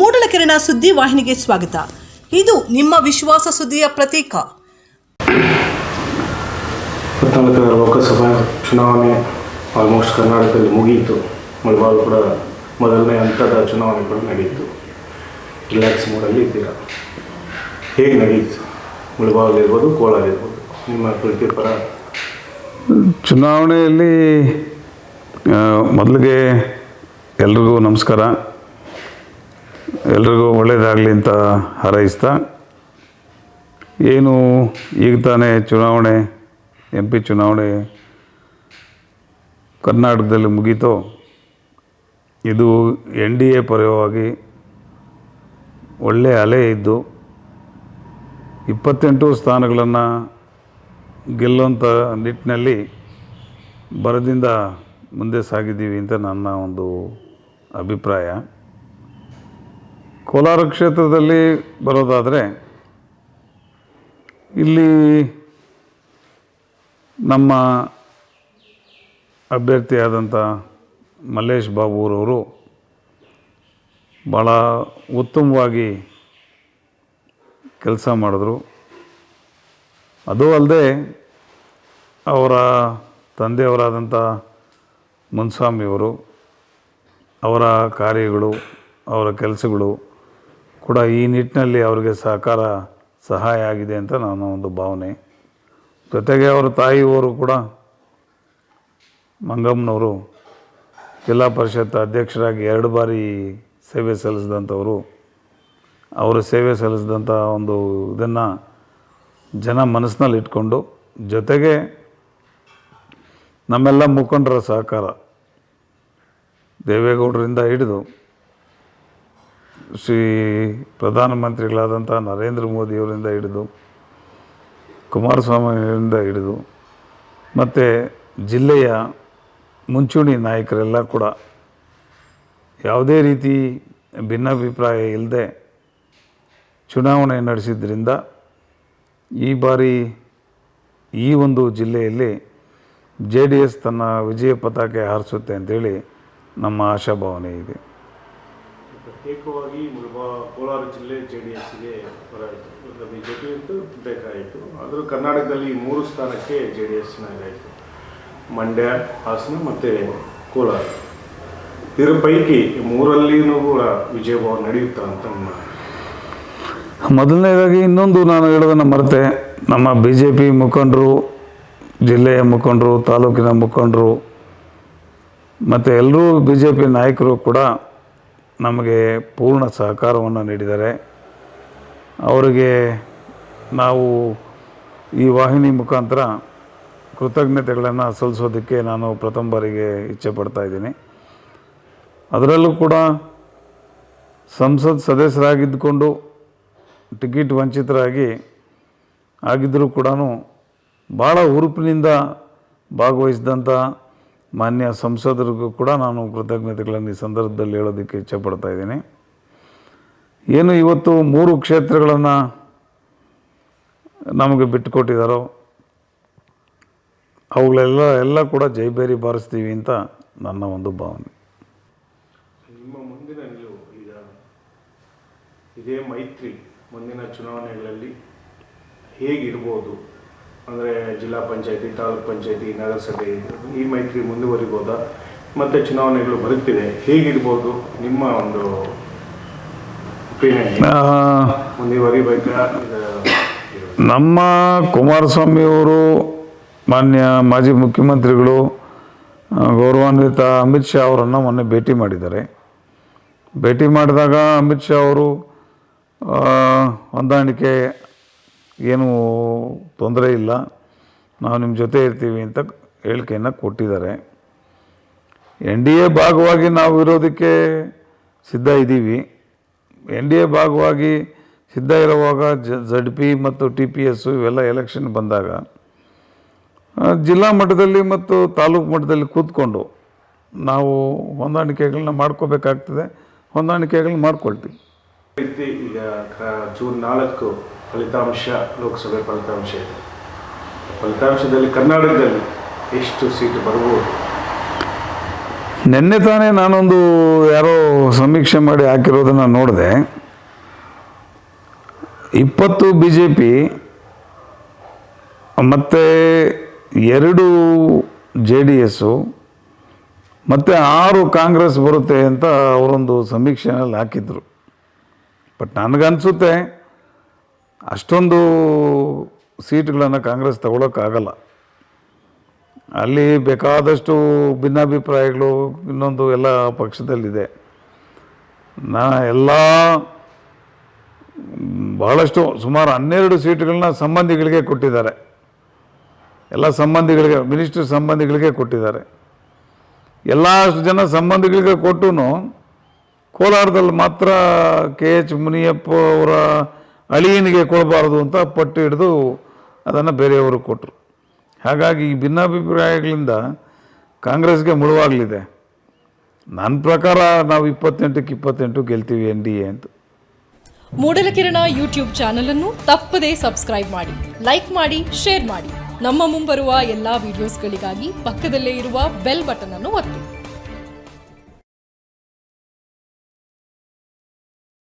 ಮೂಡಲಕೆರೆನ ಸುದ್ದಿ ವಾಹಿನಿಗೆ ಸ್ವಾಗತ. ಇದು ನಿಮ್ಮ ವಿಶ್ವಾಸ ಸುದ್ದಿಯ ಪ್ರತೀಕ. ಲೋಕಸಭಾ ಚುನಾವಣೆ ಆಲ್ಮೋಸ್ಟ್ ಕರ್ನಾಟಕದಲ್ಲಿ ಮುಗಿಯಿತು. ಮುಳಬಾಲ್ ಕೂಡ ಮೊದಲನೇ ಹಂತದ ಚುನಾವಣೆ ಕೂಡ ನಡೆಯಿತು ರಿಲ್ಯಾಕ್ಸ್ ಮೂಡಲ್ಲಿ ಇದ್ದೀರಾ? ಹೇಗೆ ನಡೆಯಿತು? ಮುಳಬಾಲ್ ಇರ್ಬೋದು ಕೋಲಾರ ಇರ್ಬೋದು ನಿಮ್ಮ ಪ್ರೀತಿ ಪರ? ಚುನಾವಣೆಯಲ್ಲಿ ಮೊದಲಿಗೆ ಎಲ್ರಿಗೂ ನಮಸ್ಕಾರ. ಎಲ್ರಿಗೂ ಒಳ್ಳೆಯದಾಗಲಿ ಅಂತ ಹಾರೈಸ್ತಾ, ಏನು ಈಗ ತಾನೇ ಚುನಾವಣೆ, ಎಂ ಪಿ ಚುನಾವಣೆ ಕರ್ನಾಟಕದಲ್ಲಿ ಮುಗೀತೋ, ಇದು ಎನ್ ಡಿ ಎ ಪರವಾಗಿ ಒಳ್ಳೆಯ ಅಲೆ ಇದ್ದು, ಇಪ್ಪತ್ತೆಂಟು ಸ್ಥಾನಗಳನ್ನು ಗೆಲ್ಲುವಂಥ ನಿಟ್ಟಿನಲ್ಲಿ ಬರದಿಂದ ಮುಂದೆ ಸಾಗಿದ್ದೀವಿ ಅಂತ ನನ್ನ ಒಂದು ಅಭಿಪ್ರಾಯ. ಕೋಲಾರ ಕ್ಷೇತ್ರದಲ್ಲಿ ಬರೋದಾದರೆ ಇಲ್ಲಿ ನಮ್ಮ ಅಭ್ಯರ್ಥಿಯಾದಂಥ ಮಲ್ಲೇಶ್ ಬಾಬೂರವರು ಭಾಳ ಉತ್ತಮವಾಗಿ ಕೆಲಸ ಮಾಡಿದ್ರು. ಅದು ಅಲ್ಲದೆ ಅವರ ತಂದೆಯವರಾದಂಥ ಮುನ್ಸ್ವಾಮಿಯವರು ಅವರ ಕಾರ್ಯಗಳು, ಅವರ ಕೆಲಸಗಳು ಕೂಡ ಈ ನಿಟ್ಟಿನಲ್ಲಿ ಅವರಿಗೆ ಸಹಕಾರ, ಸಹಾಯ ಆಗಿದೆ ಅಂತ ನನ್ನ ಒಂದು ಭಾವನೆ. ಜೊತೆಗೆ ಅವರ ತಾಯಿಯವರು ಕೂಡ ಮಂಗಮ್ಮನವರು ಜಿಲ್ಲಾ ಪರಿಷತ್ ಅಧ್ಯಕ್ಷರಾಗಿ ಎರಡು ಬಾರಿ ಸೇವೆ ಸಲ್ಲಿಸಿದಂಥವರು. ಅವರು ಸೇವೆ ಸಲ್ಲಿಸಿದಂಥ ಒಂದು ಇದನ್ನು ಜನ ಮನಸ್ಸಿನಲ್ಲಿ ಇಟ್ಕೊಂಡು ಜೊತೆಗೆ ನಮ್ಮೆಲ್ಲ ಮುಖಂಡರ ಸಹಕಾರ ದೇವೇಗೌಡರಿಂದ ಹಿಡಿದು ಶ್ರೀ ಪ್ರಧಾನಮಂತ್ರಿಗಳಾದಂಥ ನರೇಂದ್ರ ಮೋದಿಯವರಿಂದ ಹಿಡಿದು ಕುಮಾರಸ್ವಾಮಿಯವರಿಂದ ಹಿಡಿದು, ಮತ್ತು ಜಿಲ್ಲೆಯ ಮುಂಚೂಣಿ ನಾಯಕರೆಲ್ಲ ಕೂಡ ಯಾವುದೇ ರೀತಿ ಭಿನ್ನಾಭಿಪ್ರಾಯ ಇಲ್ಲದೆ ಚುನಾವಣೆ ನಡೆಸಿದ್ರಿಂದ ಈ ಬಾರಿ ಈ ಒಂದು ಜಿಲ್ಲೆಯಲ್ಲಿ ಜೆ ಡಿ ಎಸ್ ತನ್ನ ವಿಜಯ ಪತಾಕೆ ಹಾರಿಸುತ್ತೆ ಅಂತೇಳಿ ನಮ್ಮ ಆಶಾಭಾವನೆ ಇದೆ. ಪ್ರತ್ಯೇಕವಾಗಿ ಕೋಲಾರ ಜಿಲ್ಲೆ ಜೆ ಡಿ ಎಸ್ಗೆ ಬರಾಯಿತು ಬಿ ಜೆ ಪಿ ಅಂತೂ ಬೇಕಾಯಿತು. ಆದರೂ ಕರ್ನಾಟಕದಲ್ಲಿ ಮೂರು ಸ್ಥಾನಕ್ಕೆ ಜೆ ಡಿ ಎಸ್ನ ಇದಾಯಿತು. ಮಂಡ್ಯ, ಹಾಸನ ಮತ್ತು ಕೋಲಾರ. ಇದರ ಪೈಕಿ ಮೂರಲ್ಲಿನೂ ಕೂಡ ವಿಜಯಭಾವ ನಡೆಯುತ್ತಾ ಅಂತ ನಮ್ಮ ಮೊದಲನೇದಾಗಿ ಇನ್ನೊಂದು ನಾನು ಹೇಳೋದನ್ನು ಮರೆತೆ. ನಮ್ಮ ಬಿ ಜೆ ಪಿ ಮುಖಂಡರು, ಜಿಲ್ಲೆಯ ಮುಖಂಡರು, ತಾಲೂಕಿನ ಮುಖಂಡರು, ಮತ್ತು ಎಲ್ಲರೂ ಬಿ ಜೆ ಪಿ ನಾಯಕರು ಕೂಡ ನಮಗೆ ಪೂರ್ಣ ಸಹಕಾರವನ್ನು ನೀಡಿದ್ದಾರೆ ಅವರಿಗೆ ನಾವು ಈ ವಾಹಿನಿ ಮುಖಾಂತರ ಕೃತಜ್ಞತೆಗಳನ್ನು ಸಲ್ಲಿಸೋದಕ್ಕೆ ನಾನು ಪ್ರಥಮ ಬಾರಿಗೆ ಇಚ್ಛೆ ಪಡ್ತಾ ಇದ್ದೀನಿ. ಅದರಲ್ಲೂ ಕೂಡ ಸಂಸತ್ ಸದಸ್ಯರಾಗಿದ್ದುಕೊಂಡು ಟಿಕೆಟ್ ವಂಚಿತರಾಗಿ ಆಗಿದ್ದರೂ ಕೂಡ ಭಾಳ ಹುರುಪಿನಿಂದ ಭಾಗವಹಿಸಿದಂಥ ಮಾನ್ಯ ಸಂಸದರಿಗೂ ಕೂಡ ನಾನು ಕೃತಜ್ಞತೆಗಳನ್ನು ಈ ಸಂದರ್ಭದಲ್ಲಿ ಹೇಳೋದಕ್ಕೆ ಇಚ್ಛೆಪಡ್ತಾ ಇದ್ದೀನಿ. ಏನು ಇವತ್ತು ಮೂರು ಕ್ಷೇತ್ರಗಳನ್ನು ನಮಗೆ ಬಿಟ್ಟುಕೊಟ್ಟಿದ್ದಾರೋ ಅವುಗಳೆಲ್ಲ, ಎಲ್ಲ ಕೂಡ ಜೈಬೇರಿ ಬಾರಿಸ್ತೀವಿ ಅಂತ ನನ್ನ ಒಂದು ಭಾವನೆ. ನಿಮ್ಮ ಮುಂದಿನ ನೀವು ಇದೇ ಮೈತ್ರಿ ಮುಂದಿನ ಚುನಾವಣೆಗಳಲ್ಲಿ ಹೇಗಿರ್ಬೋದು? ಅಂದರೆ ಜಿಲ್ಲಾ ಪಂಚಾಯತಿ ತಾಲೂಕ್ ಪಂಚಾಯತಿ ನಗರಸಭೆ ಈ ಮೈತ್ರಿ ಮುಂದುವರಿಬೋದಾ? ಮತ್ತು ಚುನಾವಣೆಗಳು ಬರುತ್ತಿದೆ ಹೇಗಿರ್ಬೋದು ನಿಮ್ಮ ಒಂದು ಮುಂದುವರಿಬೇಕಾ ನಮ್ಮ ಕುಮಾರಸ್ವಾಮಿಯವರು ಮಾನ್ಯ ಮಾಜಿ ಮುಖ್ಯಮಂತ್ರಿಗಳು ಗೌರವಾನ್ವಿತ ಅಮಿತ್ ಶಾ ಅವರನ್ನು ಮೊನ್ನೆ ಭೇಟಿ ಮಾಡಿದ್ದಾರೆ. ಭೇಟಿ ಮಾಡಿದಾಗ ಅಮಿತ್ ಶಾ ಅವರು ಹೊಂದಾಣಿಕೆ ಏನು ತೊಂದರೆ ಇಲ್ಲ. ನಾವು ನಿಮ್ಮ ಜೊತೆ ಇರ್ತೀವಿ ಅಂತ ಹೇಳಿಕೆಯನ್ನು ಕೊಟ್ಟಿದ್ದಾರೆ. ಎನ್ ಡಿ ಎ ಭಾಗವಾಗಿ ನಾವು ಇರೋದಕ್ಕೆ ಸಿದ್ಧ ಇದ್ದೀವಿ. ಎನ್ ಡಿ ಎ ಭಾಗವಾಗಿ ಸಿದ್ಧ ಇರುವಾಗ ಜ ಜಡ್ ಪಿ ಮತ್ತು ಟಿ ಪಿ ಎಸ್ಸು ಇವೆಲ್ಲ ಎಲೆಕ್ಷನ್ ಬಂದಾಗ ಜಿಲ್ಲಾ ಮಟ್ಟದಲ್ಲಿ ಮತ್ತು ತಾಲೂಕು ಮಟ್ಟದಲ್ಲಿ ಕೂತ್ಕೊಂಡು ನಾವು ಹೊಂದಾಣಿಕೆಗಳನ್ನ ಮಾಡ್ಕೋಬೇಕಾಗ್ತದೆ. ಹೊಂದಾಣಿಕೆಗಳನ್ನ ಮಾಡ್ಕೊಳ್ತೀವಿ. ರೀತಿ ಈಗ ಜೂನ್ ನಾಲ್ಕು ಫಲಿತಾಂಶ, ಲೋಕಸಭೆ ಫಲಿತಾಂಶ ಇದೆ. ಫಲಿತಾಂಶದಲ್ಲಿ ಕರ್ನಾಟಕದಲ್ಲಿ ಎಷ್ಟು ಸೀಟ್ ಬರ್ಬೋದು? ನಿನ್ನೆ ತಾನೇ ನಾನೊಂದು ಯಾರೋ ಸಮೀಕ್ಷೆ ಮಾಡಿ ಹಾಕಿರೋದನ್ನು ನೋಡಿದೆ. ಇಪ್ಪತ್ತು ಬಿ ಜೆ ಪಿ ಮತ್ತು ಎರಡು ಜೆ ಡಿ ಎಸ್ಸು ಮತ್ತು ಆರು ಕಾಂಗ್ರೆಸ್ ಬರುತ್ತೆ ಅಂತ ಅವರೊಂದು ಸಮೀಕ್ಷೆನಲ್ಲಿ ಹಾಕಿದ್ರು. ಬಟ್ ನನಗನ್ಸುತ್ತೆ ಅಷ್ಟೊಂದು ಸೀಟ್ಗಳನ್ನು ಕಾಂಗ್ರೆಸ್ ತಗೊಳ್ಳೋಕ್ಕಾಗಲ್ಲ ಅಲ್ಲಿ ಬೇಕಾದಷ್ಟು ಭಿನ್ನಾಭಿಪ್ರಾಯಗಳು ಇನ್ನೊಂದು ಎಲ್ಲ ಪಕ್ಷದಲ್ಲಿದೆ. ನಾ ಎಲ್ಲ ಬಹಳಷ್ಟು ಸುಮಾರು ಹನ್ನೆರಡು ಸೀಟ್ಗಳನ್ನ ಸಂಬಂಧಿಗಳಿಗೆ ಕೊಟ್ಟಿದ್ದಾರೆ. ಎಲ್ಲ ಸಂಬಂಧಿಗಳಿಗೆ, ಮಿನಿಸ್ಟರ್ ಸಂಬಂಧಿಗಳಿಗೆ ಕೊಟ್ಟಿದ್ದಾರೆ. ಎಲ್ಲ ಜನ ಸಂಬಂಧಿಗಳಿಗೆ ಕೊಟ್ಟು ಕೋಲಾರದಲ್ಲಿ ಮಾತ್ರ ಕೆ ಎಚ್ ಮುನಿಯಪ್ಪ ಅವರ ಅಳಿಯನಿಗೆ ಕೊಡಬಾರ್ದು ಅಂತ ಪಟ್ಟು ಹಿಡಿದು ಅದನ್ನು ಬೇರೆಯವರು ಕೊಟ್ಟರು. ಹಾಗಾಗಿ ಈ ಭಿನ್ನಾಭಿಪ್ರಾಯಗಳಿಂದ ಕಾಂಗ್ರೆಸ್ಗೆ ಮುಳುವಾಗಲಿದೆ. ನನ್ನ ಪ್ರಕಾರ ನಾವು ಇಪ್ಪತ್ತೆಂಟಕ್ಕೆ ಇಪ್ಪತ್ತೆಂಟು ಗೆಲ್ತೀವಿ ಎನ್ ಡಿ ಎ ಅಂತ. ಮೂಡಲಕಿರಣ ಯೂಟ್ಯೂಬ್ ಚಾನಲನ್ನು ತಪ್ಪದೇ ಸಬ್ಸ್ಕ್ರೈಬ್ ಮಾಡಿ, ಲೈಕ್ ಮಾಡಿ, ಶೇರ್ ಮಾಡಿ. ನಮ್ಮ ಮುಂಬರುವ ಎಲ್ಲಾ ವಿಡಿಯೋಸ್ಗಳಿಗಾಗಿ ಪಕ್ಕದಲ್ಲೇ ಇರುವ ಬೆಲ್ ಬಟನ್ ಅನ್ನು ಒತ್ತಿ.